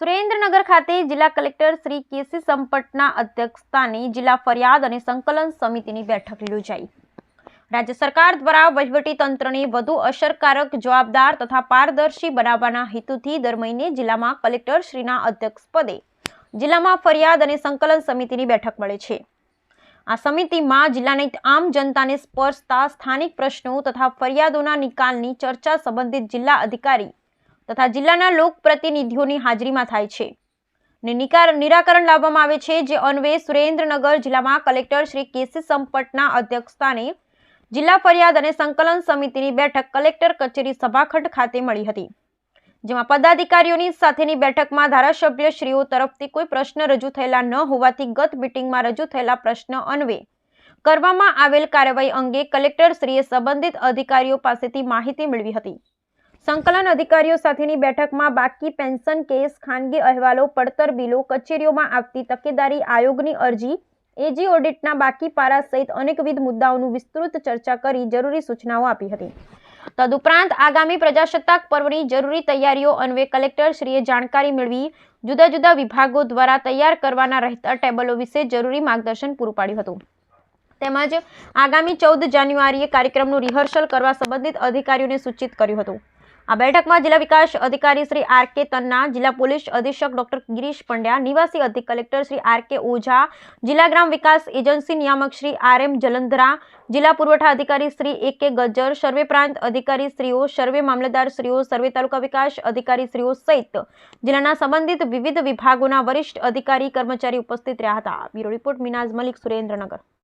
સુરેન્દ્રનગર ખાતે જિલ્લા કલેક્ટર શ્રી કેસી સંપટના અધ્યક્ષસ્થાને જિલ્લા ફરિયાદ અને સંકલન સમિતિની બેઠક યોજાઈ. રાજ્ય સરકાર દ્વારા વહીવટી તંત્રને વધુ અસરકારક જવાબદાર તથા પારદર્શી બનાવવાના હેતુથી દર મહિને જિલ્લામાં કલેક્ટર શ્રીના અધ્યક્ષપદે જિલ્લામાં ફરિયાદ અને સંકલન સમિતિની બેઠક મળે છે. આ સમિતિમાં જિલ્લાની આમ જનતાને સ્પર્શતા સ્થાનિક પ્રશ્નો તથા ફરિયાદોના નિકાલની ચર્ચા સંબંધિત જિલ્લા અધિકારી તથા જિલ્લાના લોકપ્રતિનિધિઓની હાજરીમાં થાય છે. ને નિરાકરણ લાવવામાં આવે છે, જે અન્વયે સુરેન્દ્રનગર જિલ્લામાં કલેક્ટર શ્રી કેસી સંપટના અધ્યક્ષસ્થાને જિલ્લા ફરિયાદ અને સંકલન સમિતિની બેઠક કલેક્ટર કચેરી સભાખંડ ખાતે મળી હતી. જેમાં પદાધિકારીઓની સાથેની બેઠકમાં ધારાસભ્યશ્રીઓ તરફથી કોઈ પ્રશ્ન રજૂ થયેલા ન હોવાથી ગત મિટિંગમાં રજૂ થયેલા પ્રશ્ન અન્વે કરવામાં આવેલ કાર્યવાહી અંગે કલેક્ટરશ્રીએ સંબંધિત અધિકારીઓ પાસેથી માહિતી મેળવી હતી. સંકલન અધિકારીઓ સાથેની બેઠકમાં બાકી પેન્શન કેસ, ખાનગી અહેવાલો, પડતર બિલો, કચેરીઓમાં આવતી તકેદારી આયોગની અરજી, એજી ઓડિટના બાકી પારા સહિત અનેકવિધ મુદ્દાઓનું વિસ્તૃત ચર્ચા કરી જરૂરી સૂચનાઓ આપી હતી. તદુપરાંત આગામી પ્રજાસત્તાક પર્વની જરૂરી તૈયારીઓ અન્વે કલેક્ટરશ્રીએ જાણકારી મેળવી જુદા જુદા વિભાગો દ્વારા તૈયાર કરવાના રહેતા ટેબલો વિશે જરૂરી માર્ગદર્શન પૂરું પાડ્યું હતું. તેમજ આગામી ચૌદ જાન્યુઆરીએ કાર્યક્રમનું રિહર્સલ કરવા સંબંધિત અધિકારીઓને સૂચિત કર્યું હતું. આ બેઠકમાં જિલ્લા વિકાસ અધિકારી શ્રી આર કે તન્ના, જિલ્લા પોલીસ અધિક્ષક ડોક્ટર ગિરીશ પંડ્યા, નિવાસી અધિક collector Shri R K Oza, જિલ્લા ગ્રામ વિકાસ એજન્સી નિયામક શ્રી આર એમ જલંધરા, જિલ્લા પુરવઠા અધિકારી શ્રી એ કે ગજ્જર, સર્વે પ્રાંત અધિકારી શ્રીઓ, સર્વે મામલતદાર શ્રીઓ, સર્વે તાલુકા વિકાસ અધિકારી શ્રીઓ સહિત જિલ્લાના સંબંધિત વિવિધ વિભાગોના વરિષ્ઠ અધિકારી કર્મચારી ઉપસ્થિત રહ્યા હતા. Bureau report Minaz Malik Surendranagar.